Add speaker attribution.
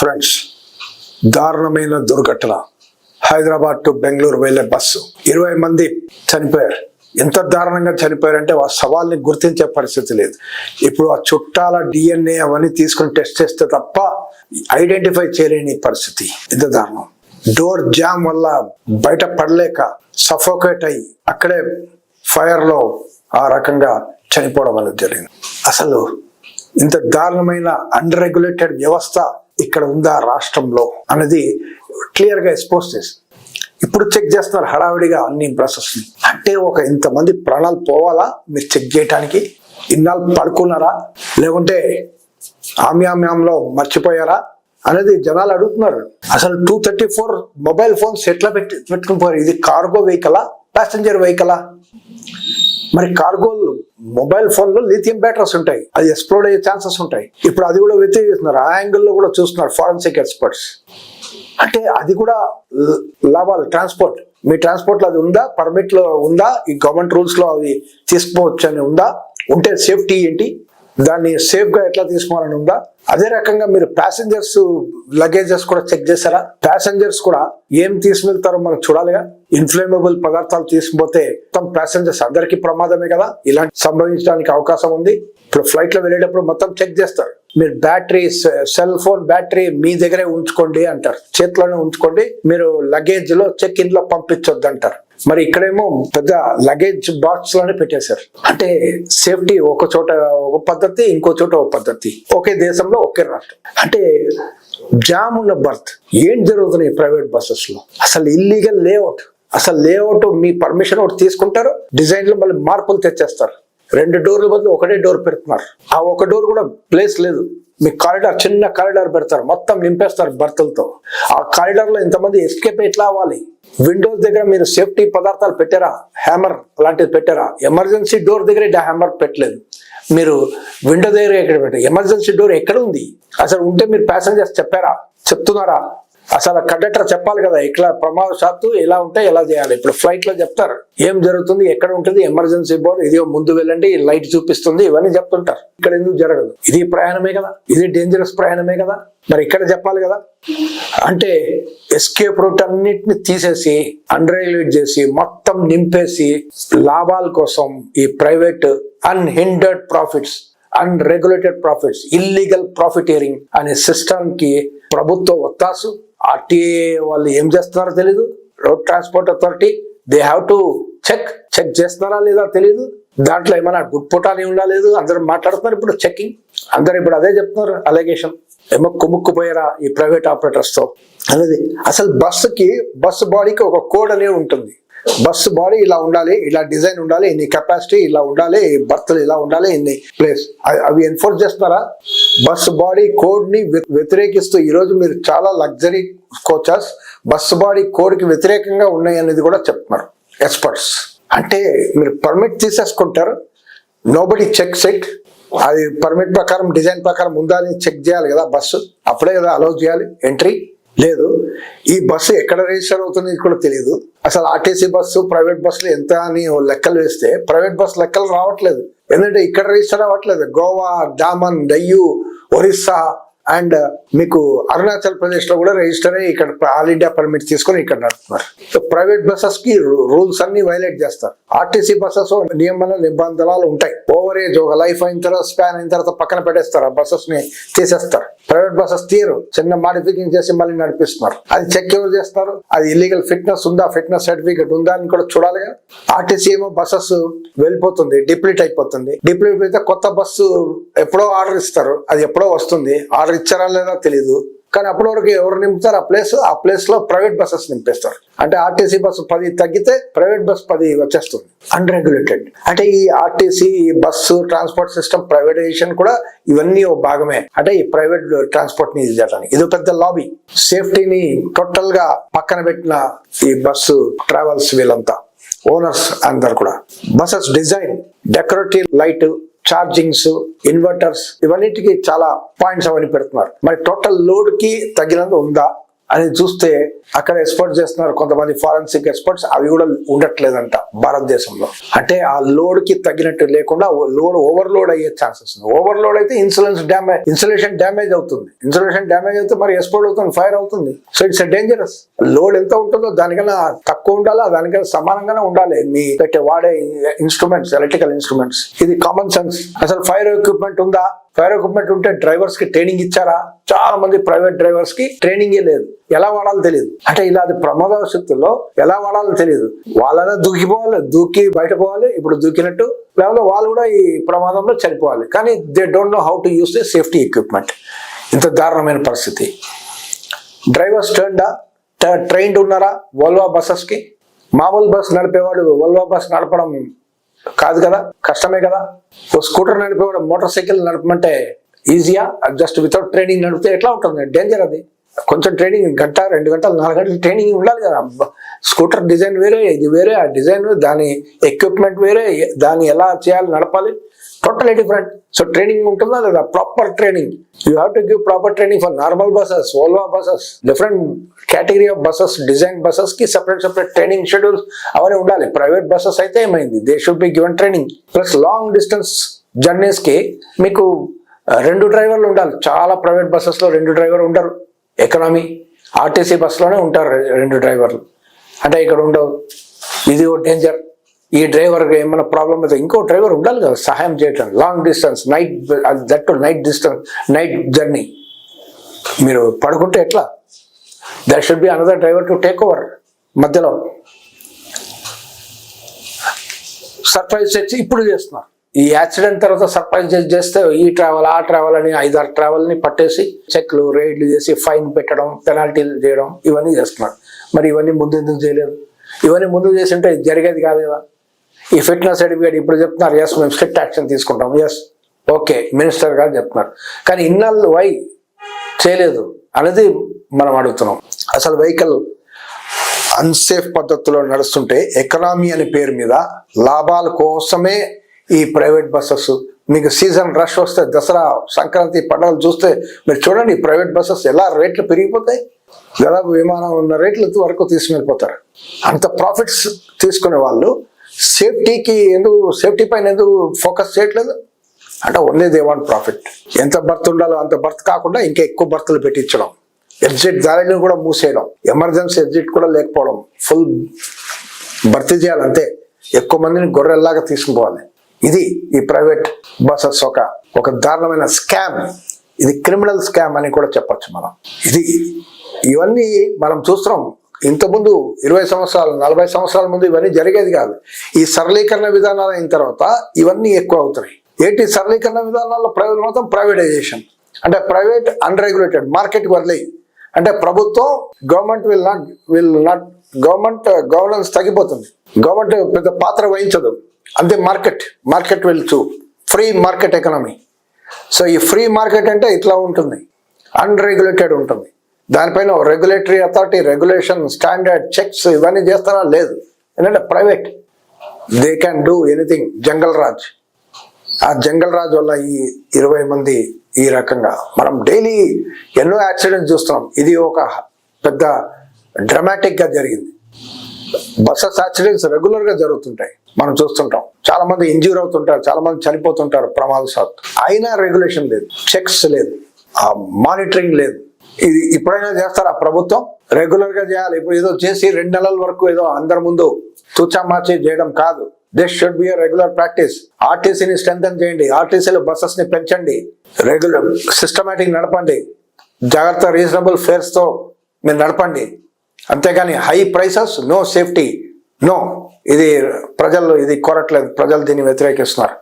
Speaker 1: Friends దారుణమైన దుర్ఘటన. Hyderabad to Bengaluru వెళ్ళే బస్సు. ఇరవై మంది చనిపోయారు. ఎంత దారుణంగా చనిపోయారంటే ఆ సవాల్ని గుర్తించే పరిస్థితి లేదు. ఇప్పుడు ఆ చుట్టాల డిఎన్ఏ అవన్నీ తీసుకుని టెస్ట్ చేస్తే తప్ప ఐడెంటిఫై చేయలేని పరిస్థితి. ఇంత దారుణం. డోర్ జామ్ వల్ల బయట పడలేక సఫోకేట్ అయ్యి అక్కడే ఫైర్లో ఆ రకంగా చనిపోవడం అనేది జరిగింది. అసలు ఇంత దారుణమైన అన్రెగ్యులేటెడ్ వ్యవస్థ ఇక్కడ ఉందా రాష్ట్రంలో అనేది క్లియర్గా ఎక్స్పోజ్ చేసి. ఇప్పుడు చెక్ చేస్తున్నారు హడావిడిగా అన్ని ప్రాసెస్ అంటే ఒక ఇంతమంది ప్రాణాలు పోవాలా? మీరు చెక్ చేయడానికి ఇన్నాళ్ళు పడుకున్నారా? లేకుంటే ఆమ్యామ్యాంలో మర్చిపోయారా? అనేది జనాలు అడుగుతున్నారు. అసలు two thirty four mobile phones ఎట్లా పెట్టి పెట్టుకుని పోయారు. ఇది కార్గో వెహికలా? ప్యాసింజర్ వెహికలా? మరి కార్గోలు మొబైల్ ఫోన్లో లిథియం బ్యాటరీస్ ఉంటాయి. అది ఎక్స్ప్లోర్ అయ్యే ఛాన్సెస్ ఉంటాయి. ఇప్పుడు అది కూడా వ్యతిరేకిస్తున్నారు ఆ యాంగిల్లో కూడా చూస్తున్నారు ఫారెన్సిక్ ఎక్స్పర్ట్స్. అంటే అది కూడా లాభాలు ట్రాన్స్పోర్ట్. మీ ట్రాన్స్పోర్ట్లో అది ఉందా? పర్మిట్లో ఉందా? ఈ గవర్నమెంట్ రూల్స్లో తీసుకోవచ్చు అని ఉందా? ఉంటే సేఫ్టీ ఏంటి? దాన్ని సేఫ్గా ఎట్లా తీసుకోవాలని ఉందా? అదే రకంగా మీరు ప్యాసింజర్స్ లగేజెస్ కూడా చెక్ చేశారా? ప్యాసింజర్స్ కూడా ఏం తీసుకెళ్తారో మనం చూడాలిగా? ఇన్ఫ్లేమబుల్ పదార్థాలు తీసుకుపోతే మొత్తం ప్యాసింజర్స్ అందరికీ ప్రమాదమే కదా? ఇలాంటి సంభవించడానికి అవకాశం ఉంది. ఇప్పుడు ఫ్లైట్లో వెళ్ళేటప్పుడు మొత్తం చెక్ చేస్తారు. మీరు బ్యాటరీ సెల్ ఫోన్ బ్యాటరీ మీ దగ్గరే ఉంచుకోండి అంటారు. చేతిలోనే ఉంచుకోండి. మీరు లగేజ్లో చెక్ ఇన్లో పంపించొద్దు అంటారు మరి ఇక్కడేమో పెద్ద లగేజ్ బాక్స్లోనే పెట్టేశారు. అంటే సేఫ్టీ ఒక చోట ఒక పద్ధతి ఇంకో చోట ఒక పద్ధతి. ఒకే దేశంలో ఒకే రాష్ట్రం. అంటే జామ్ ఉన్న బర్త్ ఏం జరుగుతున్నాయి ప్రైవేట్ బస్సెస్లో? అసలు ఇల్లీగల్ లేఅవుట్ అసలు లేఅవుట్ మీ పర్మిషన్ ఒకటి తీసుకుంటారు డిజైన్లో మళ్ళీ మార్పులు తెచ్చేస్తారు. రెండు డోర్ల బదులు ఒకటే డోర్ పెడుతున్నారు. ఆ ఒక డోర్ కూడా ప్లేస్ లేదు. మీ కారిడార్ చిన్న కారిడార్ పెడతారు. మొత్తం నింపేస్తారు బర్తులతో. ఆ కారిడార్లో ఇంతమంది ఎస్కేప్ ఎట్లా అవ్వాలి. విండోస్ దగ్గర మీరు సేఫ్టీ పదార్థాలు పెట్టారా? హ్యామర్ అలాంటిది పెట్టారా? ఎమర్జెన్సీ డోర్ దగ్గర హ్యామర్ పెట్టలేదు. మీరు విండో దగ్గర ఎక్కడ పెట్టారు. ఎమర్జెన్సీ డోర్ ఎక్కడ ఉంది? అసలు ఉంటే మీరు ప్యాసింజర్స్ చెప్పారా? చెప్తున్నారా? అసలు కండక్టర్ చెప్పాలి కదా ఇట్లా ప్రమాదశాత్తు ఎలా ఉంటే ఎలా చేయాలి. ఇప్పుడు ఫ్లైట్లో చెప్తారు ఏం జరుగుతుంది ఎక్కడ ఉంటుంది ఎమర్జెన్సీ బోర్డు ఇది ముందు వెళ్ళండి లైట్ చూపిస్తుంది ఇవన్నీ చెప్తుంటారు. ఇక్కడ ఎందుకు జరగదు? ఇది ప్రయాణమే కదా ఇది డేంజరస్ ప్రయాణమే కదా. మరి ఇక్కడ చెప్పాలి కదా. అంటే ఎస్కేప్ రూట్ అన్నిటిని తీసేసి అన్రెగ్యులేట్ చేసి మొత్తం నింపేసి లాభాల కోసం ఈ private unhindered profits unregulated profits illegal profiteering అనే సిస్టమ్కి ప్రభుత్వ ఒత్తాసు. ఆర్టీఏ వాళ్ళు ఏం చేస్తున్నారో తెలీదు. Road transport authority they have to check check చేస్తున్నారా లేదా తెలీదు. దాంట్లో ఏమైనా గుడ్ పుటాని ఏమి లేదు అందరూ మాట్లాడుతున్నారు ఇప్పుడు చెకింగ్ అందరు ఇప్పుడు అదే చెప్తున్నారు అలిగేషన్ ఏమో కుముక్కుపోయారా ఈ ప్రైవేట్ ఆపరేటర్స్తో అనేది అసలు బస్సుకి బస్సు బాడీకి ఒక కోడ్ అనేది ఉంటుంది. బస్సు బాడీ ఇలా ఉండాలి ఇలా డిజైన్ ఉండాలి ఇన్ని కెపాసిటీ ఇలా ఉండాలి బర్త్లు ఇలా ఉండాలి ఇన్ని ప్లేస్. అవి ఎన్ఫోర్స్ చేస్తున్నారా? బస్సు బాడీ కోడ్ని వ్యతిరేకిస్తూ ఈరోజు మీరు చాలా లగ్జరీ కోచర్స్ బస్సు బాడీ కోడ్కి వ్యతిరేకంగా ఉన్నాయి అనేది కూడా చెప్తున్నారు ఎక్స్పర్ట్స్. అంటే మీరు పర్మిట్ తీసేసుకుంటారు నోబడి చెక్ సెట్. అది పర్మిట్ ప్రకారం డిజైన్ ప్రకారం ఉందా అని చెక్ చేయాలి కదా బస్సు. అప్పుడే కదా అలౌ చేయాలి ఎంట్రీ. లేదు. ఈ బస్సు ఎక్కడ రిజిస్టర్ అవుతుంది కూడా తెలియదు అసలు ఆర్టీసీ బస్సు ప్రైవేట్ బస్సులు ఎంత అని లెక్కలు వేస్తే ప్రైవేట్ బస్సు లెక్కలు రావట్లేదు. ఎందుకంటే ఇక్కడ రిజిస్టర్ అవ్వట్లేదు. గోవా డామన్ డయ్యూ ఒరిస్సా అండ్ మీకు అరుణాచల్ ప్రదేశ్లో కూడా రిజిస్టర్ అయ్యి ఇక్కడ ఆల్ ఇండియా పర్మిట్ తీసుకొని ఇక్కడ నడుపుతున్నారు. సో ప్రైవేట్ బస్సెస్కి రూల్స్ అన్ని వైలేట్ చేస్తారు. ఆర్టీసీ బస్సెస్ నియమన నిబంధనలు ఉంటాయి. ఓవరేజ్ ఒక లైఫ్ అయిన తర్వాత స్పాన్ అయిన తర్వాత పక్కన పెట్టేస్తారు. ఆ బస్సెస్ని తీసేస్తారు ప్రైవేట్ బస్సెస్ తీరు చిన్న మాడిఫికేషన్ చేసి మళ్ళీ నడిపిస్తున్నారు. అది చెక్ ఎవరు చేస్తారు అది ఇల్లీగల్ ఫిట్నెస్ ఉందా? ఫిట్నెస్ సర్టిఫికేట్ ఉందా అని కూడా చూడాలిగా. ఆర్టీసీ ఏమో బస్సెస్ వెళ్ళిపోతుంది డిప్లీట్ అయిపోతుంది. డిప్లీట్ అయితే కొత్త బస్సు ఎప్పుడో ఆర్డర్ ఇస్తారు. అది ఎప్పుడో వస్తుంది. ఆర్డర్ ఇచ్చారా లేదా తెలియదు కానీ అప్పటి వరకు ఎవరు నింపుతారు? ఆ ప్లేస్ ఆ ప్లేస్లో ప్రైవేట్ బస్సెస్ నింపేస్తారు. అంటే ఆర్టీసీ బస్సు పది తగ్గితే ప్రైవేట్ బస్సు పది వచ్చేస్తుంది. అన్రెగ్యులేటెడ్ అంటే ఈ ఆర్టీసీ ఈ బస్సు ట్రాన్స్పోర్ట్ సిస్టమ్ ప్రైవేటైజేషన్ కూడా ఇవన్నీ ఒక భాగమే. అంటే ఈ ప్రైవేట్ ట్రాన్స్పోర్ట్ని చేయడానికి. ఇది పెద్ద లాబీ సేఫ్టీని టోటల్గా పక్కన పెట్టిన ఈ బస్సు ట్రావెల్స్ వీళ్ళంతా. ఓనర్స్ అందరు కూడా. Buses design decorative light chargings inverters ఇవన్నిటికి చాలా పాయింట్స్ అవన్నీ పెడుతున్నారు. మరి టోటల్ లోడ్కి తగినంత ఉందా? అని చూస్తే అక్కడ ఎక్స్పర్ట్ చేస్తున్నారు కొంతమంది ఫారెన్సిక్ ఎక్స్పర్ట్స్ అవి కూడా ఉండట్లేదంట భారతదేశంలో. అంటే ఆ లోడ్కి తగినట్టు లేకుండా లోడ్ ఓవర్లోడ్ అయ్యే ఛాన్సెస్ ఉంది ఓవర్లోడ్ అయితే ఇన్సులెన్స్ డ్యామేజ్ ఇన్సులేషన్ డ్యామేజ్ అవుతుంది. ఇన్సులేషన్ డ్యామేజ్ అయితే మరి ఎక్స్పోర్ట్ అవుతుంది ఫైర్ అవుతుంది. సో ఇట్స్ డేంజరస్ లోడ్ ఎంత ఉంటుందో దానికన్నా తక్కువ ఉండాలా? దానికన్నా సమానంగానే ఉండాలి. మీ పెట్టే వాడే ఇన్స్ట్రుమెంట్స్ ఎలక్ట్రికల్ ఇన్స్ట్రుమెంట్స్ ఇది కామన్ సెన్స్ అసలు ఫైర్ ఎక్విప్మెంట్ ఉందా? ఫైర్ ఎక్విప్మెంట్ ఉంటే డ్రైవర్స్కి ట్రైనింగ్ ఇచ్చారా? చాలా మంది ప్రైవేట్ డ్రైవర్స్కి ట్రైనింగే లేదు. ఎలా వాడాలో తెలియదు. అంటే ఇలాంటి అది ప్రమాదవశత్తుల్లో ఎలా వాడాలో తెలియదు. వాళ్ళనే దూకిపోవాలి దూకి బయట పోవాలి ఇప్పుడు దూకినట్టు లేకపోతే వాళ్ళు కూడా ఈ ప్రమాదంలో చనిపోవాలి. కానీ they don't know how to use the safety equipment ఇంత దారుణమైన పరిస్థితి. డ్రైవర్స్ టర్న్డా ట్రైన్డ్ ఉన్నారా? వోల్వా బస్సెస్కి? మామూలు బస్ నడిపేవాడు వోల్వా బస్ నడపడం కాదు కదా? కష్టమే కదా? ఓ స్కూటర్ నడిపేవాడు మోటార్ సైకిల్ నడపమంటే ఈజీయా? జస్ట్ వితౌట్ ట్రైనింగ్ నడిపితే ఎట్లా ఉంటుంది? డేంజర్ అది. కొంచెం ట్రైనింగ్ గంట రెండు గంటలు నాలుగు గంటలు ట్రైనింగ్ ఉండాలి కదా. స్కూటర్ డిజైన్ వేరే ఇది వేరే ఆ డిజైన్ దాని ఎక్విప్మెంట్ వేరే దాన్ని ఎలా చేయాలి నడపాలి? టోటలీ డిఫరెంట్ సో ట్రైనింగ్ ఉంటుందా? లేదా proper training you have to give proper training for normal buses Volvo buses different category of buses design బసెస్కి separate separate training schedules అవన్నీ ఉండాలి. ప్రైవేట్ బసెస్ అయితే ఏమైంది? They should be given training plus long distance జర్నీస్కి మీకు రెండు డ్రైవర్లు ఉండాలి. చాలా private బస్సెస్లో రెండు డ్రైవర్లు ఉండరు ఎకనామీ ఆర్టీసీ బస్సులోనే ఉంటారు రెండు డ్రైవర్లు అంటే ఇక్కడ ఉండవు. ఇది ఓ డేంజర్ ఈ డ్రైవర్ ఏమైనా ప్రాబ్లం అయితే ఇంకో డ్రైవర్ ఉండాలి కదా సహాయం చేయటం long distance night that night distance night journey మీరు పడుకుంటే ఎట్లా? There should be another driver to take over మధ్యలో. సర్ప్రైజ్ చేసి ఇప్పుడు చేస్తున్నారు. ఈ యాక్సిడెంట్ తర్వాత సర్ప్రైజ్ చేసి చేస్తే ఈ ట్రావెల్ ఆ ట్రావెల్ అని ఐదారు ట్రావెల్ని పట్టేసి చెక్లు రైడ్లు చేసి ఫైన్ పెట్టడం పెనాల్టీలు చేయడం ఇవన్నీ చేస్తున్నారు. మరి ఇవన్నీ ముందు ఎందుకు చేయలేదు? ఇవన్నీ ముందు చేసి ఉంటే ఇది జరిగేది కాదు కదా. ఈ ఫిట్నెస్ సర్టిఫికేట్ ఇప్పుడు చెప్తున్నారు ఎస్ మేము స్ట్రిక్ట్ యాక్షన్ తీసుకుంటాం. ఎస్ ఓకే మినిస్టర్ గారు చెప్తున్నారు. కానీ ఇన్నాళ్ళు వై చేయలేదు అనేది మనం అడుగుతున్నాం. అసలు వెహికల్ అన్సేఫ్ పద్ధతిలో నడుస్తుంటే ఎకనామీ అనే పేరు మీద లాభాల కోసమే ఈ ప్రైవేట్ బస్సెస్. మీకు సీజన్ రష్ వస్తే దసరా సంక్రాంతి పండుగలు చూస్తే మీరు చూడండి ప్రైవేట్ బస్సెస్ ఎలా రేట్లు పెరిగిపోతాయి. ఎలా విమానం ఉన్న రేట్లు వరకు తీసుకెళ్ళిపోతారు. అంత ప్రాఫిట్స్ తీసుకునే వాళ్ళు సేఫ్టీకి ఎందుకు సేఫ్టీ పైన ఎందుకు ఫోకస్ చేయట్లేదు? అంటే ఓన్లీ దే వాంట్ ప్రాఫిట్ ఎంత బర్త్ ఉండాలో అంత బర్త్ కాకుండా ఇంకా ఎక్కువ బర్త్లు పెట్టించడం. ఎగ్జిట్ దారిని కూడా మూసేయడం. ఎమర్జెన్సీ ఎగ్జిట్ కూడా లేకపోవడం. ఫుల్ భర్తీ చేయాలంటే ఎక్కువ మందిని గొర్రెల్లాగా తీసుకుపోవాలి. ఇది ఈ ప్రైవేట్ బస్సెస్ ఒక ఒక దారుణమైన స్కామ్. ఇది క్రిమినల్ స్కామ్ అని కూడా చెప్పచ్చు మనం. ఇది ఇవన్నీ మనం చూస్తున్నాం. ఇంతకుముందు ఇరవై సంవత్సరాలు నలభై సంవత్సరాల ముందు ఇవన్నీ జరిగేది కాదు. ఈ సరళీకరణ విధానాలు అయిన తర్వాత ఇవన్నీ ఎక్కువ అవుతున్నాయి. ఏంటి సరళీకరణ విధానాల్లో ప్రైవేట్ మొత్తం ప్రైవేటైజేషన్. అంటే ప్రైవేట్ అన్రెగ్యులేటెడ్ మార్కెట్కి వదిలేయి. అంటే ప్రభుత్వం government will not will not government governance తగ్గిపోతుంది. గవర్నమెంట్ పెద్ద పాత్ర వహించదు. అంతే మార్కెట్ మార్కెట్ వెళ్తూ ఫ్రీ మార్కెట్ ఎకనామీ సో ఈ ఫ్రీ మార్కెట్ అంటే ఇట్లా ఉంటుంది. అన్రెగ్యులేటెడ్ ఉంటుంది. దానిపైన regulatory authority regulation standard checks ఇవన్నీ చేస్తారా? లేదు. ఎందుకంటే private they can do anything jungle raj ఆ జంగల్ రాజ్ వల్ల ఈ ఇరవై మంది ఈ రకంగా మనం డైలీ ఎన్నో యాక్సిడెంట్స్ చూస్తున్నాం. ఇది ఒక పెద్ద డ్రమాటిక్గా జరిగింది. బస్సెస్ యాక్సిడెంట్స్ రెగ్యులర్గా జరుగుతుంటాయి. మనం చూస్తుంటాం. చాలా మంది ఇంజ్యూర్ అవుతుంటారు. చాలా మంది చనిపోతుంటారు ప్రమాదశాత్తు. అయినా రెగ్యులేషన్ లేదు. చెక్స్ లేదు. మానిటరింగ్ లేదు. ఇది ఇప్పుడైనా చేస్తారా ప్రభుత్వం? రెగ్యులర్గా చేయాలి. ఇప్పుడు ఏదో చేసి రెండు నెలల వరకు ఏదో అందరి ముందు తూచా మార్చి చేయడం కాదు. This should be regular practice ఆర్టీసీని స్ట్రెంగ్ చేయండి. ఆర్టీసీలో బస్సెస్ని పెంచండి. రెగ్యులర్ సిస్టమేటిక్ నడపండి. జాగ్రత్త రీజనబుల్ ఫేర్స్తో మీరు నడపండి. అంతేగాని high prices no safety no ఇది ప్రజలు ఇది కోరట్లేదు. ప్రజలు దీన్ని వ్యతిరేకిస్తున్నారు.